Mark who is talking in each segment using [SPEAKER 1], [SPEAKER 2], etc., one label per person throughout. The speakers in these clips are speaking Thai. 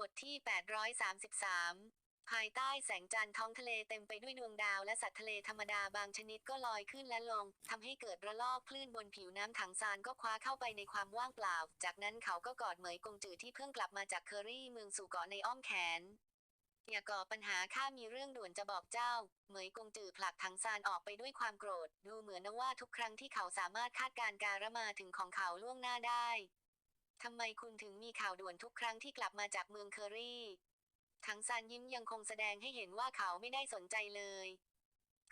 [SPEAKER 1] บทที่ 833 ภายใต้แสงจันทร์ท้องทะเลเต็มไปด้วยดวงดาวและสัตว์ทะเลธรรมดาบางชนิดก็ลอยขึ้นและลงทำให้เกิดระลอกคลื่นบนผิวน้ำถังซานก็คว้าเข้าไปในความว่างเปล่า จากนั้นเขาก็กอดเหมยกงจือที่เพิ่งกลับมาจากเคอรี่เมืองสู่เกาะในอ้อมแขน อย่าก่อปัญหาข้ามีเรื่องด่วนจะบอกเจ้า เหมยกงจือผลักถังซานออกไปด้วยความโกรธ ดูเหมือนว่าทุกครั้งที่เขาสามารถคาดการณ์การมาถึงของเขาล่วงหน้าได้ ทำไมคุณถึงมีข่าวด่วนทุกครั้งที่กลับมาจากเมืองเคอรี่ทั้งซานยิ้มยังคงแสดงให้เห็นว่าเขาไม่ได้สนใจเลย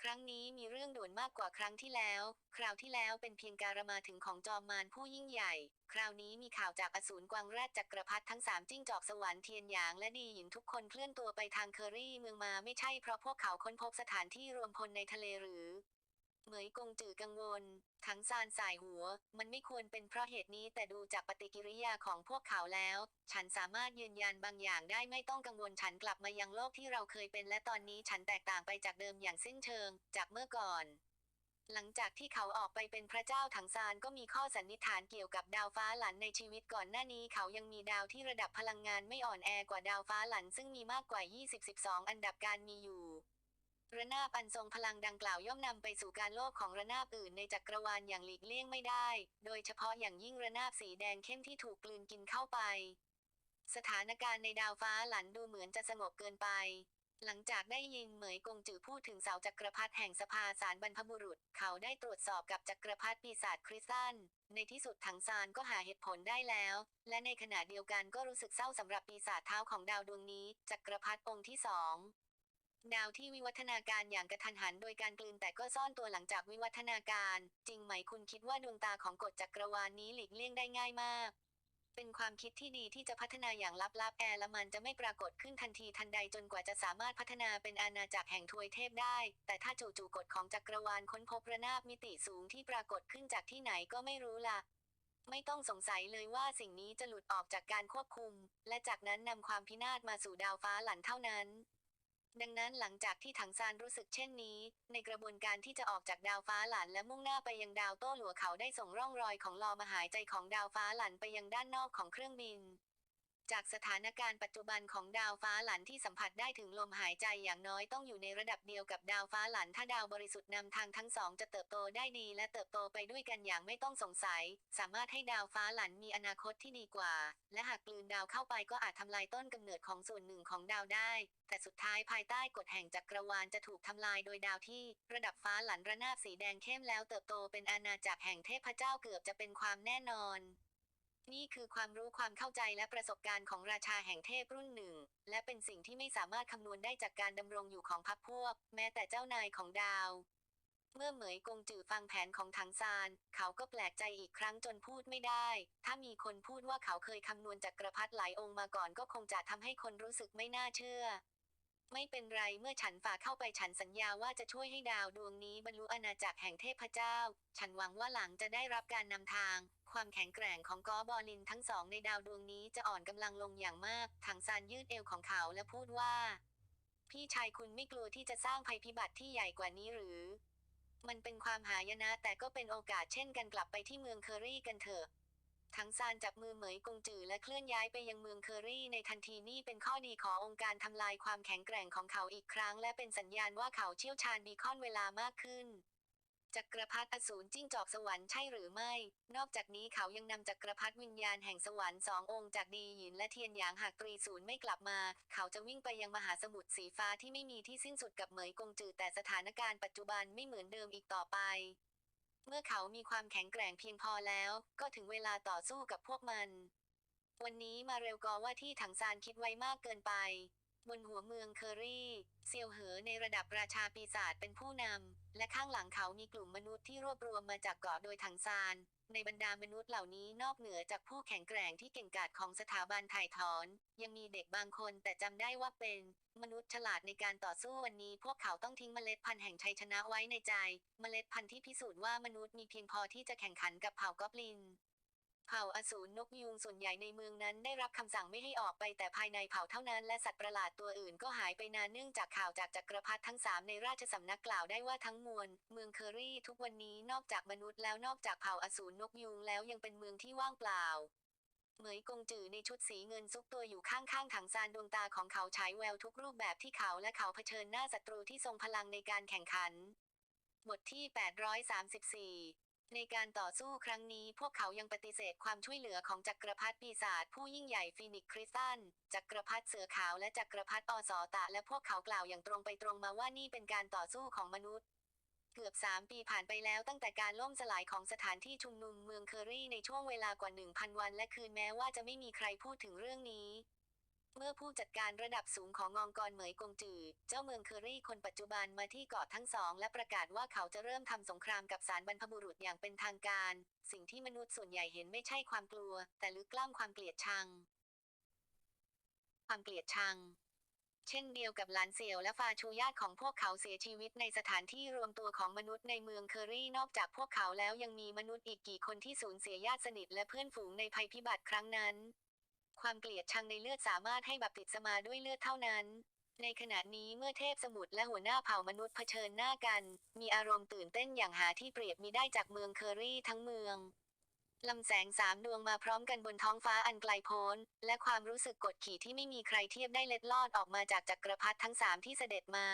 [SPEAKER 1] ครั้งนี้มีเรื่องด่วนมากกว่าครั้งที่แล้ว คราวที่แล้วเป็นเพียงการมาถึงของจอมมารผู้ยิ่งใหญ่ คราวนี้มีข่าวจากอสูรกวางแรดจักรพรรดิทั้งสามจิ้งจอกสวรรค์เทียนหยางและดีหยินทุกคนเคลื่อนตัวไปทางเคอรี่เมืองมาไม่ใช่เพราะพวกเขาค้นพบสถานที่รวมพลในทะเลหรือ เหมยกงจือกังวลทั้งซานสายหัว มันไม่ควรเป็นเพราะเหตุนี้แต่ดูจากปฏิกิริยาของพวกเขาแล้ว ฉันสามารถยืนยันบางอย่างได้ไม่ต้องกังวลฉันกลับมายังโลกที่เราเคยเป็นและตอนนี้ฉันแตกต่างไปจากเดิมอย่างสิ้นเชิง จากเมื่อก่อน หลังจากที่เขาออกไปเป็นพระเจ้าถังซานก็มีข้อสันนิษฐานเกี่ยวกับดาวฟ้าหลันในชีวิตก่อนหน้านี้เขายังมีดาวที่ระดับพลังงานไม่อ่อนแอกว่าดาวฟ้าหลันซึ่งมีมากกว่า 20-12 อันดับการมีอยู่ ระนาบอันทรงพลังดังกล่าวย่อมนำไปสู่การโลกของระนาบอื่นในจักรวาลอย่างหลีกเลี่ยงไม่ได้ โดยเฉพาะอย่างยิ่งระนาบสีแดงเข้มที่ถูกกลืนกินเข้าไป สถานการณ์ในดาวฟ้าหลันดูเหมือนจะสงบเกินไป หลังจากได้ยินเหมยกงจือพูดถึงเสาจักรพรรดิแห่งสภาสารบรรพบุรุษ เขาได้ตรวจสอบกับจักรพรรดิปีศาจคริสตันในที่สุดถังซานก็หาเหตุผลได้แล้ว และในขณะเดียวกันก็รู้สึกเศร้าสำหรับปีศาจเท้าของดาวดวงนี้จักรพรรดิองค์ที่สอง ดาวที่วิวัฒนาการอย่างกระทันหันโดยการกลืนแต่ก็ซ่อนตัวหลังจากวิวัฒนาการ จริงไหมคุณคิดว่าดวงตาของกฎจักรวาลนี้หลีกเลี่ยงได้ง่ายมาก เป็นความคิดที่ดีที่จะพัฒนาอย่างลับๆแอร์ละมันจะไม่ปรากฏขึ้นทันทีทันใดจนกว่าจะสามารถพัฒนาเป็นอาณาจักรแห่งทวยเทพได้ แต่ถ้าจู่ๆกฎของจักรวาลค้นพบระนาบมิติสูงที่ปรากฏขึ้นจากที่ไหนก็ไม่รู้ล่ะไม่ต้องสงสัยเลยว่าสิ่งนี้จะหลุดออกจากการควบคุม และจากนั้นนำความพินาศมาสู่ดาวฟ้าหลันเท่านั้น ดังนั้นหลังจากที่ถังซานรู้สึกเช่นนี้ ในกระบวนการที่จะออกจากดาวฟ้าหลันและมุ่งหน้าไปยังดาวโต้หลัวเขาได้ส่งร่องรอยของลอมาหายใจของดาวฟ้าหลันไปยังด้านนอกของเครื่องบิน จากสถานการณ์ปัจจุบันของดาวฟ้าหลันที่สัมผัสได้ถึงลมหายใจอย่างน้อยต้องอยู่ในระดับเดียวกับดาวฟ้าหลันถ้าดาวบริสุทธิ์นำทางทั้งสองจะเติบโตได้ดีและเติบโตไปด้วยกันอย่างไม่ต้องสงสัย สามารถให้ดาวฟ้าหลันมีอนาคตที่ดีกว่า และหากกลืนดาวเข้าไปก็อาจทำลายต้นกำเนิดของส่วนหนึ่งของดาวได้ แต่สุดท้ายภายใต้กฎแห่งจักรวาลจะถูกทำลายโดยดาวที่ ระดับฟ้าหลันระนาบสีแดงเข้มแล้วเติบโตเป็นอาณาจักรแห่งเทพเจ้าเกือบจะเป็นความแน่นอน นี่คือความรู้ความเข้าใจและประสบการณ์ของราชาแห่งเทพรุ่นหนึ่ง และเป็นสิ่งที่ไม่สามารถคำนวณได้จากการดำรงอยู่ของพรรคพวก แม้แต่เจ้านายของดาว เมื่อเหมยกงจือฟังแผนของถังซาน เขาก็แปลกใจอีกครั้งจนพูดไม่ได้ ถ้ามีคนพูดว่าเขาเคยคำนวณจักรพรรดิหลายองค์มาก่อนก็คงจะทำให้คนรู้สึกไม่น่าเชื่อ ไม่เป็นไรเมื่อฉันฝ่าเข้าไปฉันสัญญาว่าจะช่วยให้ดาวดวงนี้บรรลุอาณาจักรแห่งเทพเจ้า ฉันหวังว่าหลังจะได้รับการนำทาง ความแข็งแกร่งของกอบอลินทั้งสองในดาวดวงนี้จะอ่อนกำลังลงอย่างมากถังซานยืดเอวของเขาและพูดว่า พี่ชายคุณไม่กลัวที่จะสร้างภัยพิบัติที่ใหญ่กว่านี้หรือ มันเป็นความหายนะแต่ก็เป็นโอกาสเช่นกันกลับไปที่เมืองเคอรี่กันเถอะ ทั้งซานจับมือเหมยกงจือและเคลื่อนย้ายไปยังเมืองเคอรี่ในทันทีนี่เป็นข้อดีขององค์การทำลายความแข็งแกร่งของเขาอีกครั้ง และเป็นสัญญาณว่าเขาเชี่ยวชาญบีคอนเวลามากขึ้นจักรพรรดิอสูรจิ้งจอกสวรรค์ใช่หรือไม่ นอกจากนี้เขายังนำจักรพรรดิวิญญาณแห่งสวรรค์สององค์จากดีหยินและเทียนหยางหากตรีศูนย์ไม่กลับมา เขาจะวิ่งไปยังมหาสมุทรสีฟ้าที่ไม่มีที่สิ้นสุดกับเหมยกงจือแต่สถานการณ์ปัจจุบันไม่เหมือนเดิมอีกต่อไป เมื่อเขามีความแข็งแกร่งเพียงพอแล้ว ก็ถึงเวลาต่อสู้กับพวกมัน วันนี้มาเร็วกอว่าที่ถังซานคิดไว้มากเกินไป บนหัวเมืองเคอรี่ เซียวเหอในระดับราชาปีศาจเป็นผู้นำ และข้างหลังเขามีกลุ่มมนุษย์ที่รวบรวมมาจากเกาะโดยถังซาน ในบรรดามนุษย์เหล่านี้นอกเหนือจากผู้แข็งแกร่งที่เก่งกาจของสถาบันถ่ายถอน ยังมีเด็กบางคนแต่จำได้ว่าเป็น มนุษย์ฉลาดในการต่อสู้วันนี้ พวกเขาต้องทิ้งเมล็ดพันธุ์แห่งชัยชนะไว้ในใจ เมล็ดพันธุ์ที่พิสูจน์ว่ามนุษย์มีเพียงพอที่จะแข่งขันกับเผ่ากอบลิน เผ่าอสูรนกยูงส่วนใหญ่ในเมืองนั้นได้รับคำสั่งไม่ให้ออกไปแต่ภายในเผ่าเท่านั้น และสัตว์ประหลาดตัวอื่นก็หายไปนานเนื่องจากข่าวจากจักรพรรดิทั้งสามในราชสำนักกล่าวได้ว่าทั้งมวลเมืองเคอรี่ทุกวันนี้นอกจากมนุษย์แล้วนอกจากเผ่าอสูรนกยูงแล้วยังเป็นเมืองที่ว่างเปล่าเหมยกงจือในชุดสีเงินซุกตัวอยู่ข้างๆถังซานดวงตาของเขาฉายแววทุกรูปแบบที่เขาและเขาเผชิญหน้าศัตรูที่ทรงพลังในการแข่งขัน บทที่ 834 ในการต่อสู้ครั้งนี้พวกเขายังปฏิเสธความช่วยเหลือของจักรพรรดิปีศาจผู้ยิ่งใหญ่ฟีนิกคริสตัน จักรพรรดิเสือขาวและจักรพรรดิอสอตะ และพวกเขากล่าวอย่างตรงไปตรงมาว่านี่เป็นการต่อสู้ของมนุษย์ เกือบ 3 ปีผ่านไปแล้วตั้งแต่การล่มสลายของสถานที่ชุมนุมเมืองเคอรี่ในช่วงเวลากว่า 1,000 วัน และคืนแม้ว่าจะไม่มีใครพูดถึงเรื่องนี้ เมื่อผู้จัดการระดับสูงขององค์กรเหมยกงจือ เจ้าเมืองเคอรี่คนปัจจุบันมาที่เกาะทั้งสอง และประกาศว่าเขาจะเริ่มทำสงครามกับสารบรรพบุรุษอย่างเป็นทางการ สิ่งที่มนุษย์ส่วนใหญ่เห็นไม่ใช่ความกลัว แต่ลึกล้ำความเกลียดชัง ความเกลียดชัง เช่นเดียวกับหลานเสี่ยวและฟาชูญาติของพวกเขาเสียชีวิตในสถานที่รวมตัวของมนุษย์ในเมืองเคอรี่นอกจากพวกเขาแล้วยังมีมนุษย์อีกกี่คนที่สูญเสียญาติสนิทและเพื่อนฝูงในภัยพิบัติครั้งนั้น ความเกลียดชังในเลือดสามารถให้บัพติศมาด้วยเลือดเท่านั้น ในขณะนี้เมื่อเทพสมุทรและหัวหน้าเผ่ามนุษย์เผชิญหน้ากัน มีอารมณ์ตื่นเต้นอย่างหาที่เปรียบมิได้จากเมืองเคอรี่ทั้งเมืองลำแสงสามดวงมาพร้อมกันบนท้องฟ้าอันไกลโพ้น และความรู้สึกกดขี่ที่ไม่มีใครเทียบได้เล็ดลอดออกมาจากจักรพรรดิทั้งสามที่เสด็จมา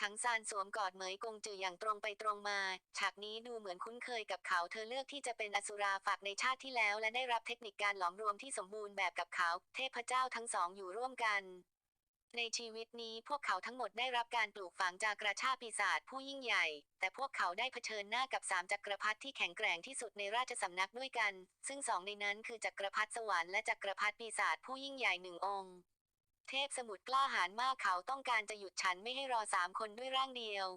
[SPEAKER 1] ทั้งซานสวมกอดเหมยกงจืออย่างตรงไปตรงมา ฉากนี้ดูเหมือนคุ้นเคยกับเขาเธอเลือกที่จะเป็นอสุราฝากในชาติที่แล้ว และได้รับเทคนิคการหลอมรวมที่สมบูรณ์แบบกับเขา เทพเจ้าทั้งสองอยู่ร่วมกัน ในชีวิตนี้พวกเขาทั้งหมดได้รับการปลูกฝังจากกระชาปีศาจผู้ยิ่งใหญ่ แต่พวกเขาได้เผชิญหน้ากับสามจักรพรรดิที่แข็งแกร่งที่สุดในราชสำนักด้วยกัน ซึ่งสองในนั้นคือจักรพรรดิสวรรค์และจักรพรรดิปีศาจผู้ยิ่งใหญ่หนึ่งองค์ เทพสมุทรกล้าหาญมากเขาต้องการจะหยุดฉันไม่ให้รอสามคนด้วยร่างเดียว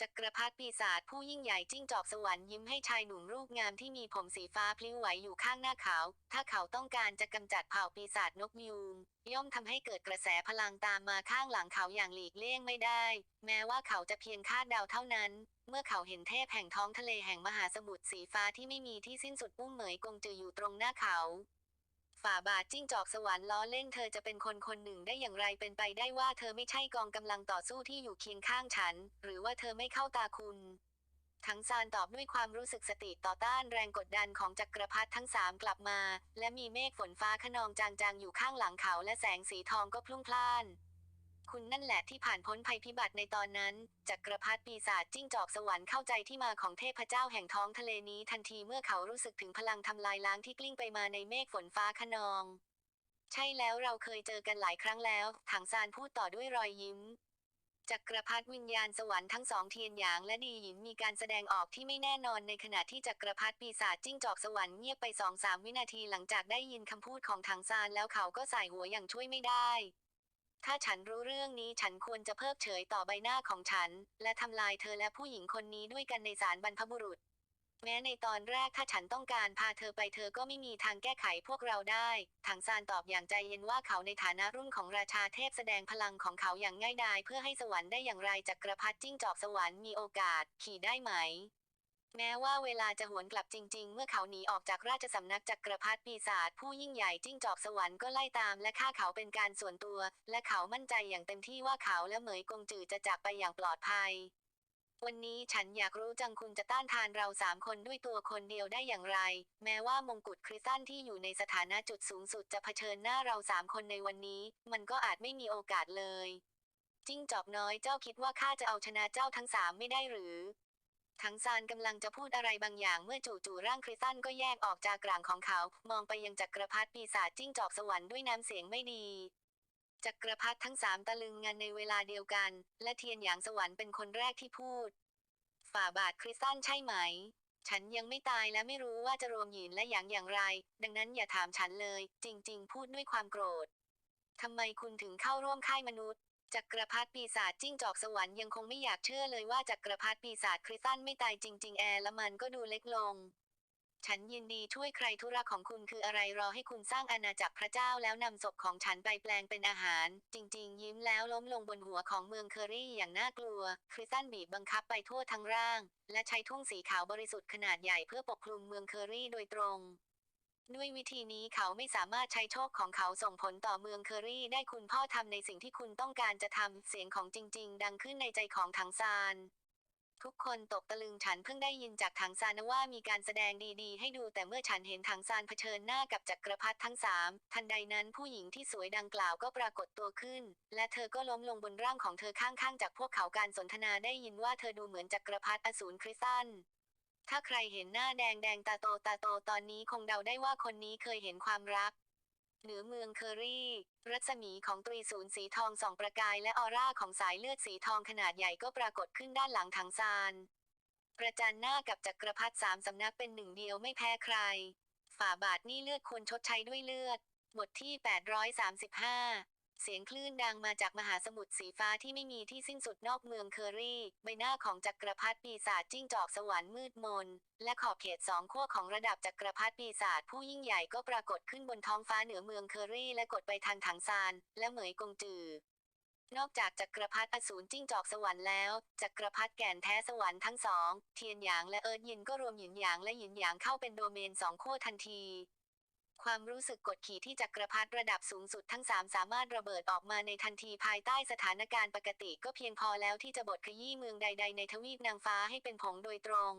[SPEAKER 1] จักรพรรดิปีศาจผู้ยิ่งใหญ่จิ้งจอกสวรรค์ยิ้มให้ชายหนุ่มรูปงามที่มีผมสีฟ้าพลิ้วไหวอยู่ข้างหน้าเขา ถ้าเขาต้องการจะกำจัดเผ่าปีศาจนกยูงย่อมทำให้เกิดกระแสพลังตามมาข้างหลังเขาอย่างหลีกเลี่ยงไม่ได้ แม้ว่าเขาจะเพียงคาดเดาเท่านั้น เมื่อเขาเห็นเทพแห่งท้องทะเลแห่งมหาสมุทรสีฟ้าที่ไม่มีที่สิ้นสุดอุ้มเหมยกงจืออยู่ตรงหน้าเขา ฝ่าบาทจิ้งจอกสวรรค์ล้อเล่นเธอจะเป็นคนคนหนึ่งได้อย่างไรเป็นไปได้ว่าเธอไม่ใช่กองกำลังต่อสู้ที่อยู่เคียงข้างฉัน หรือว่าเธอไม่เข้าตาคุณ ทั้งซานตอบด้วยความรู้สึกสติต่อต้านแรงกดดันของจักรพรรดิทั้งสามกลับมา และมีเมฆฝนฟ้าขนองจางๆอยู่ข้างหลังเขาและแสงสีทองก็พลุ่งพล่าน คุณนั่นแหละที่ผ่านพ้นภัยพิบัติในตอนนั้น จักรพรรดิปีศาจจิ้งจอกสวรรค์เข้าใจที่มาของเทพเจ้าแห่งท้องทะเลนี้ทันทีเมื่อเขารู้สึกถึงพลังทำลายล้างที่กลิ้งไปมาในเมฆฝนฟ้าขนอง ใช่แล้วเราเคยเจอกันหลายครั้งแล้ว ถังซานพูดต่อด้วยรอยยิ้มจักรพรรดิวิญญาณสวรรค์ทั้งสองเทียนหยางและดีหยินมีการแสดงออกที่ไม่แน่นอนในขณะที่จักรพรรดิปีศาจจิ้งจอกสวรรค์เงียบไปสองสามวินาทีหลังจากได้ยินคำพูดของถังซานแล้วเขาก็ใส่หัวอย่างช่วยไม่ได้ ถ้าฉันรู้เรื่องนี้ฉันควรจะเพิกเฉยต่อใบหน้าของฉัน และทำลายเธอและผู้หญิงคนนี้ด้วยกันในศาลบรรพบุรุษ แม้ในตอนแรกถ้าฉันต้องการพาเธอไปเธอก็ไม่มีทางแก้ไขพวกเราได้ถังซานตอบอย่างใจเย็นว่าเขาในฐานะรุ่นของราชาเทพแสดงพลังของเขาอย่างง่ายดายเพื่อให้สวรรค์ได้อย่างไรจักรพรรดิจิ้งจอกสวรรค์มีโอกาสขี่ได้ไหม แม้ว่าเวลาจะหวนกลับจริง ๆ เมื่อเขาหนีออกจากราชสำนักจักรพรรดิปีศาจผู้ยิ่งใหญ่จิ้งจอกสวรรค์ก็ไล่ตามและฆ่าเขาเป็นการส่วนตัว และเขามั่นใจอย่างเต็มที่ว่าเขาและเหมยกงจือจะจากไปอย่างปลอดภัย วันนี้ฉันอยากรู้จังคุณจะต้านทานเราสามคนด้วยตัวคนเดียวได้อย่างไร แม้ว่ามงกุฎคริสตันที่อยู่ในสถานะจุดสูงสุดจะเผชิญหน้าเราสามคนในวันนี้ มันก็อาจไม่มีโอกาสเลย จิ้งจอกน้อยเจ้าคิดว่าข้าจะเอาชนะเจ้าทั้งสามไม่ได้หรือ ทั้งซานกำลังจะพูดอะไรบางอย่างเมื่อจู่ๆร่างคริสตันก็แยกออกจากกลางของเขา มองไปยังจักรพรรดิปีศาจจิ้งจอกสวรรค์ด้วยน้ำเสียงไม่ดีจักรพรรดิทั้งสามตะลึงงันในเวลาเดียวกัน และเทียนหยางสวรรค์เป็นคนแรกที่พูด ฝ่าบาทคริสตันใช่ไหม ฉันยังไม่ตายและไม่รู้ว่าจะรวมหยินและหยางอย่างไร ดังนั้นอย่าถามฉันเลย จริง ๆ พูดด้วยความโกรธทำไมคุณถึงเข้าร่วมค่ายมนุษย์ จักรพรรดิปีศาจจิ้งจอกสวรรค์ยังคงไม่อยากเชื่อเลยว่าจักรพรรดิปีศาจคริสตันไม่ตายจริง ๆ แอร์ละมันก็ดูเล็กลง ฉันยินดีช่วยใครธุระของคุณคืออะไรรอให้คุณสร้างอาณาจักรพระเจ้าแล้วนำศพของฉันไปแปลงเป็นอาหาร จริง ๆ ยิ้มแล้วล้มลงบนหัวของเมืองเคอรี่อย่างน่ากลัว คริสตันบีบบังคับไปทั่วทั้งร่าง และใช้ทุ่งสีขาวบริสุทธิ์ขนาดใหญ่เพื่อปกคลุมเมืองเคอรี่โดยตรง ด้วยวิธีนี้เขาไม่สามารถใช้โชคของเขาส่งผลต่อเมืองเคอรี่ได้คุณพ่อทำในสิ่งที่คุณต้องการจะทำเสียงของจริง ๆ ดังขึ้นในใจของถังซาน ทุกคนตกตะลึงฉันเพิ่งได้ยินจากถังซานว่ามีการแสดงดีๆ ให้ดูแต่เมื่อฉันเห็นถังซานเผชิญหน้ากับจักรพรรดิทั้งสามทันใดนั้นผู้หญิงที่สวยดังกล่าวก็ปรากฏตัวขึ้น และเธอก็ล้มลงบนร่างของเธอข้างๆ จากพวกเขาการสนทนาได้ยินว่าเธอดูเหมือนจักรพรรดิอสูรคริสตัน ถ้าใครเห็นหน้าแดงแดงตาโตตาโตตอนนี้คงเดาได้ว่าคนนี้เคยเห็นความรัก เหนือเมืองเคอรี่ รัศมีของตรีศูนย์สีทองส่องประกายและออร่าของสายเลือดสีทองขนาดใหญ่ก็ปรากฏขึ้นด้านหลังถังซานประจันหน้ากับจักรพรรดิสามสำนักเป็นหนึ่งเดียวไม่แพ้ใคร ฝ่าบาทนี่เลือดควรชดใช้ด้วยเลือด บทที่ 835 เสียงคลื่นดังมาจากมหาสมุทรสีฟ้าที่ไม่มีที่สิ้นสุดนอกเมืองเคอรี่ ใบหน้าของจักรพรรดิปีศาจจิ้งจอกสวรรค์มืดมน และขอบเขตสองขั้วของระดับจักรพรรดิปีศาจผู้ยิ่งใหญ่ก็ปรากฏขึ้นบนท้องฟ้าเหนือเมืองเคอรี่ และกดไปทางถังซาน และเหมยกงจือนอกจากจักรพรรดิอสูรจิ้งจอกสวรรค์แล้ว จักรพรรดิแก่นแท้สวรรค์ทั้งสอง เทียนหยางและเอิร์ธยินก็รวมหยินหยางและหยินหยางเข้าเป็นโดเมนสองขั้วทันที ความรู้สึกกดขี่ที่จักรพรรดิระดับสูงสุดทั้งสามสามารถระเบิดออกมาในทันทีภายใต้สถานการณ์ปกติก็เพียงพอแล้วที่จะบดขยี้เมืองใด ๆ ในทวีปนางฟ้าให้เป็นผงโดยตรง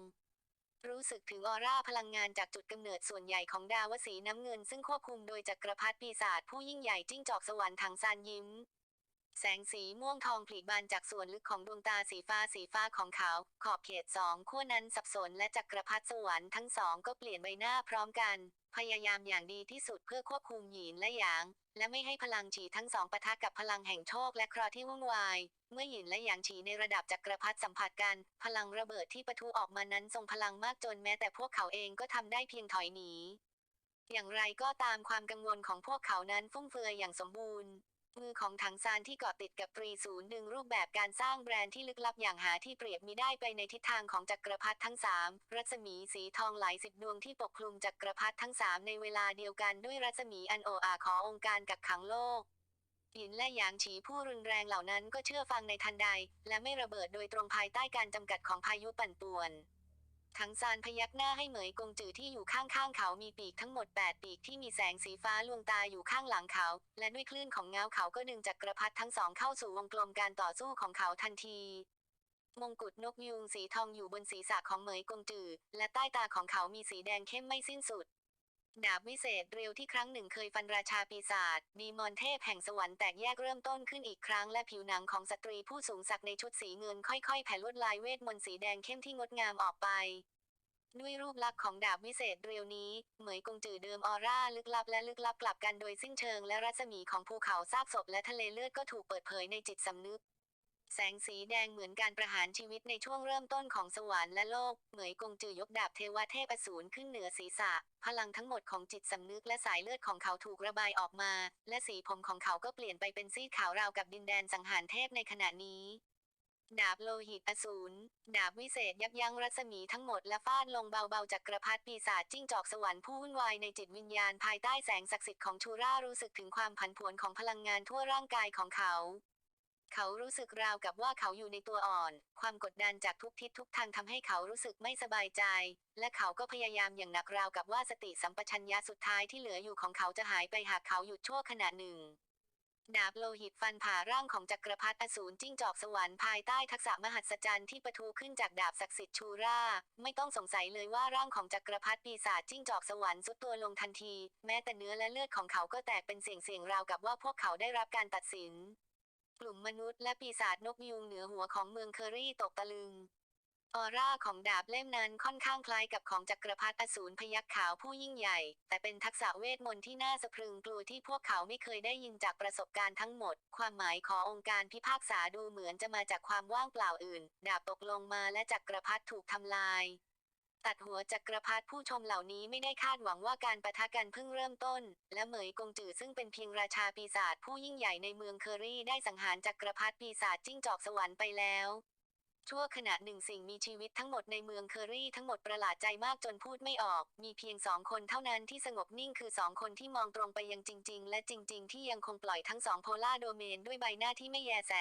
[SPEAKER 1] รู้สึกถึงออร่าพลังงานจากจุดกำเนิดส่วนใหญ่ของดาวสีน้ำเงิน ซึ่งควบคุมโดยจักรพรรดิปีศาจผู้ยิ่งใหญ่จิ้งจอกสวรรค์ถังซานยิ้มแสงสีม่วงทองผลิบานจากส่วนลึกของดวงตาสีฟ้าสีฟ้าของเขา ขอบเขตสองขั้วนั้นสับสนและจักรพรรดิสวรรค์ทั้งสองก็เปลี่ยนใบหน้าพร้อมกัน พยายามอย่างดีที่สุดเพื่อควบคุมหยินและหยาง และไม่ให้พลังฉีทั้งสองปะทะกับพลังแห่งโชคและเคราะห์ที่วุ่นวาย เมื่อหยินและหยางฉีในระดับจักรพรรดิสัมผัสกัน พลังระเบิดที่ปะทุออกมานั้นทรงพลังมากจนแม้แต่พวกเขาเองก็ทำได้เพียงถอยหนี อย่างไรก็ตามความกังวลของพวกเขานั้นฟุ่มเฟือยอย่างสมบูรณ์ มือของถังซานที่เกาะติดกับตรีศูนย์ดึงรูปแบบการสร้างแบรนด์ที่ลึกลับอย่างหาที่เปรียบมิได้ไปในทิศทางของจักรพรรดิทั้งสามรัศมีสีทองหลายสิบดวงที่ปกคลุมจักรพรรดิทั้งสามในเวลาเดียวกันด้วยรัศมีอันโออาขององค์การกักขังโลกหยินและหยางฉีผู้รุนแรงเหล่านั้นก็เชื่อฟังในทันใด และไม่ระเบิดโดยตรงภายใต้การจำกัดของพายุปั่นป่วน ทั้งซานพยักหน้าให้เหมยกงจือที่อยู่ข้างๆเขามีปีกทั้งหมด 8 ปีกที่มีแสงสีฟ้าลวงตาอยู่ข้างหลังเขา และด้วยคลื่นของเงาเขาก็ดึงจักรพรรดิทั้งสองเข้าสู่วงกลมการต่อสู้ของเขาทันที มงกุฎนกยูงสีทองอยู่บนศีรษะของเหมยกงจือ และใต้ตาของเขามีสีแดงเข้มไม่สิ้นสุด ดาบวิเศษเรียวที่ครั้งหนึ่งเคยฟันราชาปีศาจดีมอนเทพแห่งสวรรค์แตกแยกเริ่มต้นขึ้นอีกครั้งและผิวหนังของสตรีผู้สูงศักดิ์ในชุดสีเงินค่อยๆ แผ่ลวดลายเวทมนต์สีแดงเข้มที่งดงามออกไป ด้วยรูปลักษณ์ของดาบวิเศษเรียวนี้ เหมยกงจือเดิมออร่าลึกลับและลึกลับกลับกันโดยสิ้นเชิงและรัศมีของภูเขาซากศพและทะเลเลือดก็ถูกเปิดเผยในจิตสำนึก แสงสีแดงเหมือนการประหารชีวิตในช่วงเริ่มต้นของสวรรค์และโลก เหมยกงจือยกดาบเทวเทพอสูรขึ้นเหนือศีรษะ พลังทั้งหมดของจิตสำนึกและสายเลือดของเขาถูกระบายออกมา และสีผมของเขาก็เปลี่ยนไปเป็นซีดขาวราวกับดินแดนสังหารเทพในขณะนี้ดาบโลหิตอสูร ดาบวิเศษยับยั้งรัศมีทั้งหมดและฟาดลงเบาๆจากกระพัดปีศาจจิ้งจอกสวรรค์ผู้วุ่นวายในจิตวิญญาณภายใต้แสงศักดิ์สิทธิ์ของชูรารู้สึกถึงความผันผวนของพลังงานทั่วร่างกายของเขา เขารู้สึกราวกับว่าเขาอยู่ในตัวอ่อน ความกดดันจากทุกทิศทุกทางทำให้เขารู้สึกไม่สบายใจ และเขาก็พยายามอย่างหนักราวกับว่าสติสัมปชัญญะสุดท้ายที่เหลืออยู่ของเขาจะหายไปหากเขาหยุดชั่วขณะหนึ่ง ดาบโลหิตฟันผ่าร่างของจักรพรรดิอสูรจิ้งจอกสวรรค์ภายใต้ทักษะมหัศจรรย์ที่ปะทุขึ้นจากดาบศักดิ์สิทธิ์ชูรา ไม่ต้องสงสัยเลยว่าร่างของจักรพรรดิปีศาจจิ้งจอกสวรรค์สุดตัวลงทันที แม้แต่เนื้อและเลือดของเขาก็แตกเป็นเสียงเสียงๆราวกับว่าพวกเขาได้รับการตัดสิน กลุ่มมนุษย์และปีศาจนกยูงเหนือหัวของเมืองเคอรี่ตกตะลึง ออร่าของดาบเล่มนั้นค่อนข้างคล้ายกับของจักรพรรดิอสูรพยัคฆ์ขาวผู้ยิ่งใหญ่ แต่เป็นทักษะเวทมนต์ที่น่าสะพรึงกลัวที่พวกเขาไม่เคยได้ยินจากประสบการณ์ทั้งหมด ความหมายขององค์การพิพากษาดูเหมือนจะมาจากความว่างเปล่าอื่น ดาบตกลงมาและจักรพรรดิถูกทำลาย ตัดหัวจักรพรรดิผู้ชมเหล่านี้ไม่ได้คาดหวังว่าการประทะกันเพิ่งเริ่มต้น และเหมยกงจือซึ่งเป็นเพียงราชาปีศาจผู้ยิ่งใหญ่ในเมืองเคอรี่ได้สังหารจักรพรรดิปีศาจจิ้งจอกสวรรค์ไปแล้ว ชั่วขณะหนึ่งสิ่งมีชีวิตทั้งหมดในเมืองเคอรี่ทั้งหมดประหลาดใจมากจนพูดไม่ออก มีเพียงสองคนเท่านั้นที่สงบนิ่งคือสองคนที่มองตรงไปยังจริง ๆ และจริง ๆ ที่ยังคงปล่อยทั้งสองโพล่าโดเมนด้วยใบหน้าที่ไม่แยแส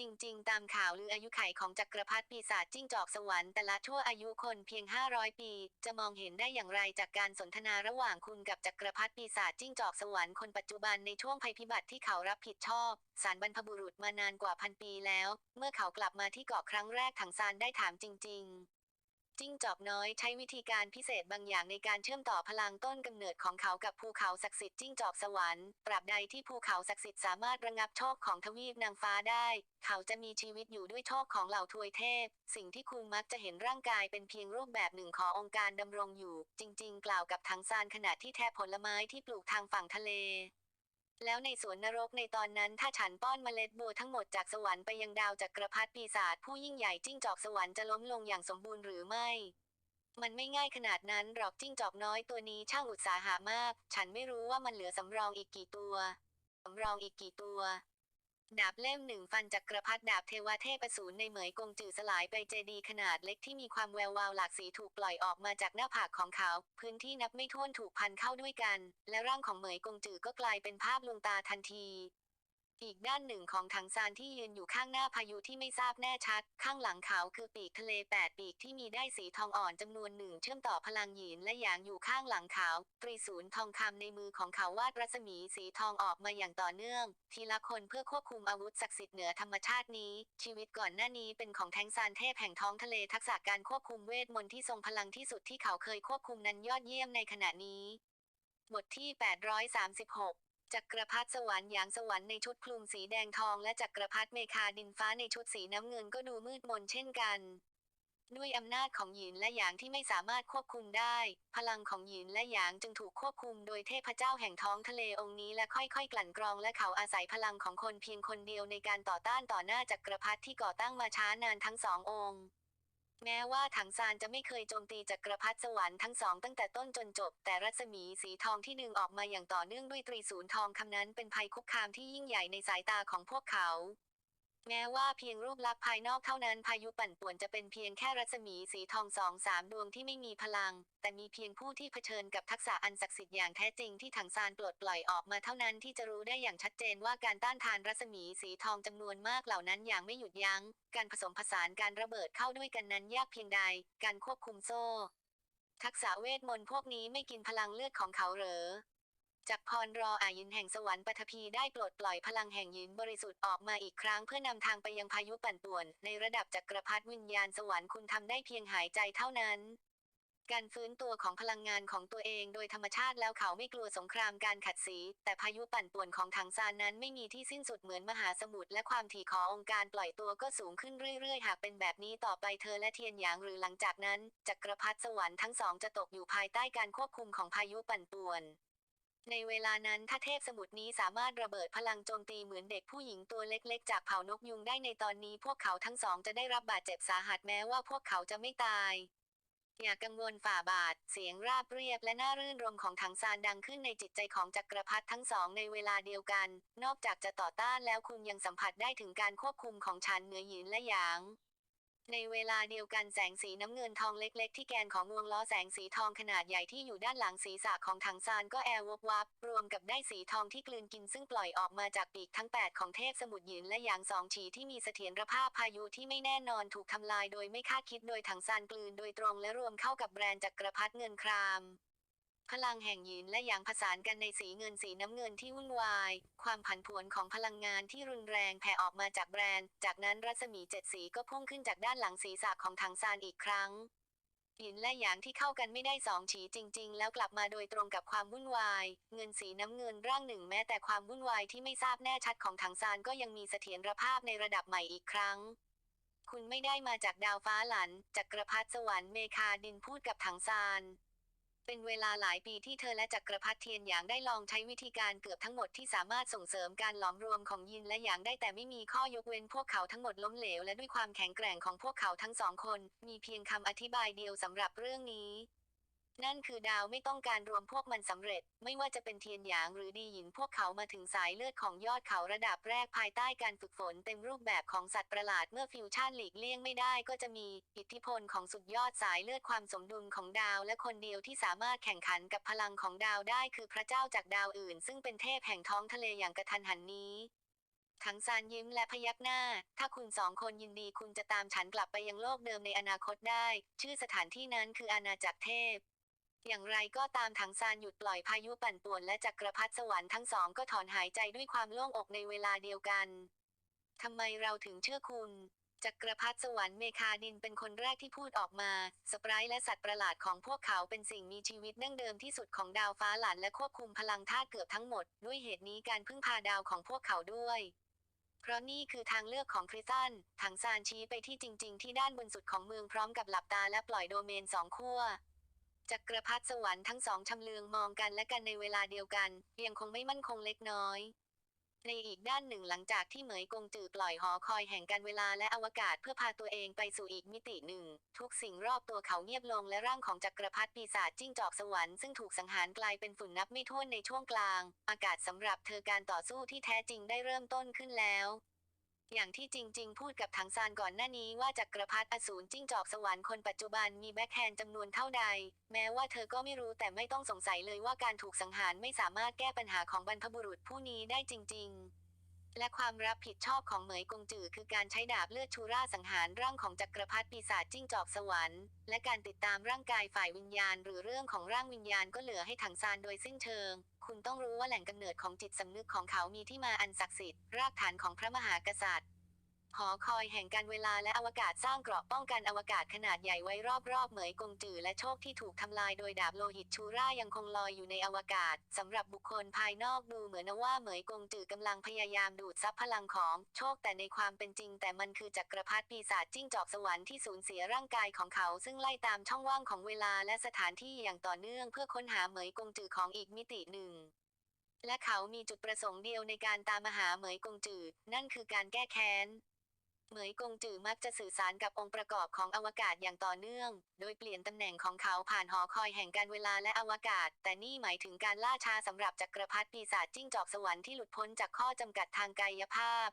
[SPEAKER 1] จริง ๆ ตามข่าวลืออายุไขของจักรพรรดิปีศาจจิ้งจอกสวรรค์แต่ละทั่วอายุคนเพียง 500 ปี จะมองเห็นได้อย่างไรจากการสนทนาระหว่างคุณกับจักรพรรดิปีศาจจิ้งจอกสวรรค์คนปัจจุบันในช่วงภัยพิบัติที่เขารับผิดชอบสารบรรพบุรุษมานานกว่าพันปีแล้ว เมื่อเขากลับมาที่เกาะครั้งแรกถังซานได้ถามจริง ๆ จิ้งจอกน้อยใช้วิธีการพิเศษบางอย่างในการเชื่อมต่อพลังต้นกำเนิดของเขากับภูเขาศักดิ์สิทธิ์จิ้งจอกสวรรค์ตราบใดที่ภูเขาศักดิ์สิทธิ์สามารถระงับโชคของทวีปนางฟ้าได้ เขาจะมีชีวิตอยู่ด้วยโชคของเหล่าทวยเทพ สิ่งที่คุณมักจะเห็นร่างกายเป็นเพียงรูปแบบหนึ่งขององค์การดำรงอยู่ จริง ๆ กล่าวกับทางซานขณะที่แทบผลไม้ที่ปลูกทางฝั่งทะเล แล้วในสวนนรกในตอนนั้นถ้าฉันป้อนเมล็ดบัวทั้งหมดจากสวรรค์ไปยังดาวจักรพรรดิปีศาจผู้ยิ่งใหญ่จิ้งจอกสวรรค์จะล้มลงอย่างสมบูรณ์หรือไม่ มันไม่ง่ายขนาดนั้นหรอกจิ้งจอกน้อยตัวนี้ช่างอุตสาหะมาก ฉันไม่รู้ว่ามันเหลือสำรองอีกกี่ตัว สำรองอีกกี่ตัว ดาบเล่มหนึ่งฟันจักรพรรดิดาบเทวเทพสูรในเหมยกงจือสลายไปเจดีขนาดเล็กที่มีความแวววาวหลากสีถูกปล่อยออกมาจากหน้าผากของเขา พื้นที่นับไม่ถ้วนถูกพันเข้าด้วยกัน และร่างของเหมยกงจือก็กลายเป็นภาพลวงตาทันที อีกด้านหนึ่งของถังซานที่ยืนอยู่ข้างหน้าพายุที่ไม่ทราบแน่ชัด ข้างหลังเขาคือปีกทะเลแปดปีกที่มีได้สีทองอ่อนจำนวนหนึ่งเชื่อมต่อพลังหยินและหยางอยู่ข้างหลังเขาตรีศูนย์ทองคำในมือของเขาวาดรัศมีสีทองออกมาอย่างต่อเนื่อง ทีละคนเพื่อควบคุมอาวุธศักดิ์สิทธิ์เหนือธรรมชาตินี้ ชีวิตก่อนหน้านี้เป็นของแทงซานเทพแห่งท้องทะเลทักษะการควบคุมเวทมนต์ที่ทรงพลังที่สุดที่เขาเคยควบคุมนั้นยอดเยี่ยมในขณะนี้ บทที่ 836 จักรพรรดิสวรรค์หยางสวรรค์ในชุดคลุมสีแดงทองและจักรพรรดิเมคาดินฟ้าในชุดสีน้ำเงินก็ดูมืดมนเช่นกัน ด้วยอำนาจของหยินและหยางที่ไม่สามารถควบคุมได้ พลังของหยินและหยางจึงถูกควบคุมโดยเทพเจ้าแห่งท้องทะเลองค์นี้และค่อยๆ กลั่นกรองและเขาอาศัยพลังของคนเพียงคนเดียวในการต่อต้านต่อหน้าจักรพรรดิที่ก่อตั้งมาช้านานทั้งสององค์ แม้ว่าถังซานจะไม่เคยโจมตีจักรพรรดิสวรรค์ทั้งสองตั้งแต่ต้นจนจบ แต่รัศมีสีทองที่ดึงออกมาอย่างต่อเนื่องด้วยตรีศูนย์ทองคำนั้นเป็นภัยคุกคามที่ยิ่งใหญ่ในสายตาของพวกเขา แม้ว่าเพียงรูปลักษณ์ภายนอกเท่านั้นพายุปั่นป่วนจะเป็นเพียงแค่รัศมีสีทองสองสามดวงที่ไม่มีพลัง แต่มีเพียงผู้ที่เผชิญกับทักษะอันศักดิ์สิทธิ์อย่างแท้จริงที่ถังซานปลดปล่อยออกมาเท่านั้นที่จะรู้ได้อย่างชัดเจนว่าการต้านทานรัศมีสีทองจำนวนมากเหล่านั้นอย่างไม่หยุดยัง้ง การผสมผสานการระเบิดเข้าด้วยกันนั้นยากเพียงใด การควบคุมโซ่ ทักษะเวทมนต์พวกนี้ไม่กินพลังเลือดของเขาเหรอ จากพรรออายินแห่งสวรรค์ปฐพีได้ปลดปล่อยพลังแห่งยินบริสุทธิ์ออกมาอีกครั้งเพื่อนำทางไปยังพายุปั่นป่วน ในระดับจักรพรรดิวิญญาณสวรรค์คุณทำได้เพียงหายใจเท่านั้น การฟื้นตัวของพลังงานของตัวเองโดยธรรมชาติแล้วเขาไม่กลัวสงครามการขัดสี แต่พายุปั่นป่วนของถังซานนั้นไม่มีที่สิ้นสุดเหมือนมหาสมุทรและความถี่ขององค์การปล่อยตัวก็สูงขึ้นเรื่อย ๆ หากเป็นแบบนี้ต่อไปเธอและเทียนหยางหรือหลังจากนั้นจักรพรรดิสวรรค์ทั้งสองจะตกอยู่ภายใต้การควบคุมของพายุปั่นป่วน ในเวลานั้นถ้าเทพสมุทรนี้สามารถระเบิดพลังโจมตีเหมือนเด็กผู้หญิงตัวเล็กๆ จากเผ่านกยุงได้ในตอนนี้พวกเขาทั้งสองจะได้รับบาดเจ็บสาหัสแม้ว่าพวกเขาจะไม่ตาย อย่ากังวลฝ่าบาท เสียงราบเรียบและน่ารื่นรมของถังซานดังขึ้นในจิตใจของจักรพรรดิทั้งสองในเวลาเดียวกัน นอกจากจะต่อต้านแล้วคุณยังสัมผัสได้ถึงการควบคุมของฉันเหนือหยินและหยาง ในเวลาเดียวกันแสงสีน้ำเงินทองเล็ก ๆ ที่แกนของงวงล้อแสงสีทองขนาดใหญ่ที่อยู่ด้านหลังศีรษะของถังซานก็แอร์วบวับ รวมกับได้สีทองที่กลืนกินซึ่งปล่อยออกมาจากปีกทั้ง 8 ของเทพสมุทรหยินและหยางสองฉีที่มีเสถียรภาพพายุที่ไม่แน่นอนถูกทำลายโดยไม่คาดคิดโดยถังซานกลืนโดยตรงและรวมเข้ากับแบรนด์จักรพรรดิเงินคราม พลังแห่งหยินและหยางผสานกันในสีเงินสีน้ำเงินที่วุ่นวาย ความผันผวนของพลังงานที่รุนแรงแผ่ออกมาจากแบรนด์ จากนั้นรัศมีเจ็ดสีก็พุ่งขึ้นจากด้านหลังศีรษะของถังซานอีกครั้งหยินและหยางที่เข้ากันไม่ได้สองฉีจริง ๆ แล้วกลับมาโดยตรงกับความวุ่นวาย เงินสีน้ำเงินร่างหนึ่งแม้แต่ความวุ่นวายที่ไม่ทราบแน่ชัดของถังซานก็ยังมีเสถียรภาพในระดับใหม่อีกครั้ง คุณไม่ได้มาจากดาวฟ้าหลันจักรพรรดิสวรรค์เมคาดินพูดกับถังซาน เป็นเวลาหลายปีที่เธอและจักรพรรดิเทียนหยางได้ลองใช้วิธีการเกือบทั้งหมดที่สามารถส่งเสริมการหลอมรวมของยินและหยางได้แต่ไม่มีข้อยกเว้นพวกเขาทั้งหมดล้มเหลวและด้วยความแข็งแกร่งของพวกเขาทั้งสองคน มีเพียงคำอธิบายเดียวสำหรับเรื่องนี้ นั่นคือดาวไม่ต้องการรวมพวกมันสำเร็จ ไม่ว่าจะเป็นเทียนหยางหรือดีหยินพวกเขามาถึงสายเลือดของยอดเขาระดับแรกภายใต้การฝึกฝนเต็มรูปแบบของสัตว์ประหลาดเมื่อฟิวชั่นหลีกเลี่ยงไม่ได้ก็จะมีอิทธิพลของสุดยอดสายเลือดความสมดุลของดาว และคนเดียวที่สามารถแข่งขันกับพลังของดาวได้คือพระเจ้าจากดาวอื่น ซึ่งเป็นเทพแห่งท้องทะเลอย่างกระทันหันนี้ถังซานยิ้มและพยักหน้า ถ้าคุณสองคนยินดีคุณจะตามฉันกลับไปยังโลกเดิมในอนาคตได้ ชื่อสถานที่นั้นคืออาณาจักรเทพ อย่างไรก็ตามถังซานหยุดปล่อยพายุปั่นป่วนและจักรพรรดิสวรรค์ทั้งสองก็ถอนหายใจด้วยความโล่งอกในเวลาเดียวกัน ทำไมเราถึงเชื่อคุณ จักรพรรดิสวรรค์เมคาดินเป็นคนแรกที่พูดออกมา สปรท์และสัตว์ประหลาดของพวกเขาเป็นสิ่งมีชีวิตดั้งเดิมที่สุดของดาวฟ้าหลันและควบคุมพลังธาตุเกือบทั้งหมด ด้วยเหตุนี้การพึ่งพาดาวของพวกเขาด้วย เพราะนี่คือทางเลือกของคริสตันถังซานชี้ไปที่จริง ๆ ที่ด้านบนสุดของเมืองพร้อมกับหลับตาและปล่อยโดเมนสองขั้ว จักรพรรดิสวรรค์ทั้งสองชำเลืองมองกันและกันในเวลาเดียวกัน ยังคงไม่มั่นคงเล็กน้อย ในอีกด้านหนึ่งหลังจากที่เหมยกงจือปล่อยหอคอยแห่งการเวลาและอวกาศเพื่อพาตัวเองไปสู่อีกมิติหนึ่ง ทุกสิ่งรอบตัวเขาเงียบลงและร่างของจักรพรรดิปีศาจจิ้งจอกสวรรค์ซึ่งถูกสังหารกลายเป็นฝุ่นนับไม่ถ้วนในช่วงกลาง อากาศสำหรับเธอการต่อสู้ที่แท้จริงได้เริ่มต้นขึ้นแล้ว อย่างที่จริง ๆ พูดกับถังซานก่อนหน้านี้ว่าจักรพรรดิอสูรจิ้งจอกสวรรค์คนปัจจุบันมีแบ็คแฮนด์จำนวนเท่าใด แม้ว่าเธอก็ไม่รู้แต่ไม่ต้องสงสัยเลยว่าการถูกสังหารไม่สามารถแก้ปัญหาของบรรพบุรุษผู้นี้ได้จริง ๆ และความรับผิดชอบของเหมยกงจือคือการใช้ดาบเลือดชูราสังหารร่างของจักรพรรดิปีศาจจิ้งจอกสวรรค์ และการติดตามร่างกายฝ่ายวิญญาณ หรือเรื่องของร่างวิญญาณก็เหลือให้ถังซานโดยสิ้นเชิง คุณต้องรู้ว่าแหล่งกำเนิดของจิตสำนึกของเขามีที่มาอันศักดิ์สิทธิ์รากฐานของพระมหากษัตริย์ หอคอยแห่งการเวลาและอวกาศสร้างเกราะป้องกันอวกาศขนาดใหญ่ไว้รอบๆ เหมยกงจือและโชคที่ถูกทำลายโดยดาบโลหิตชูร่ายังคงลอยอยู่ในอวกาศสำหรับบุคคลภายนอกดูเหมือนว่าเหมยกงจือกำลังพยายามดูดซับพลังของโชคแต่ในความเป็นจริง แต่มันคือจักรพรรดิปีศาจจิ้งจอกสวรรค์ที่สูญเสียร่างกายของเขา ซึ่งไล่ตามช่องว่างของเวลาและสถานที่อย่างต่อเนื่อง เพื่อค้นหาเหมยกงจือของอีกมิติหนึ่งและเขามีจุดประสงค์เดียวในการตามมาหาเหมยกงจือ นั่นคือการแก้แค้น เหมยกงจือมักจะสื่อสารกับองค์ประกอบของอวกาศอย่างต่อเนื่อง โดยเปลี่ยนตำแหน่งของเขาผ่านหอคอยแห่งการเวลาและอวกาศ แต่นี่หมายถึงการล่าช้าสำหรับจักรพรรดิปีศาจจิ้งจอกสวรรค์ที่หลุดพ้นจากข้อจำกัดทางกายภาพ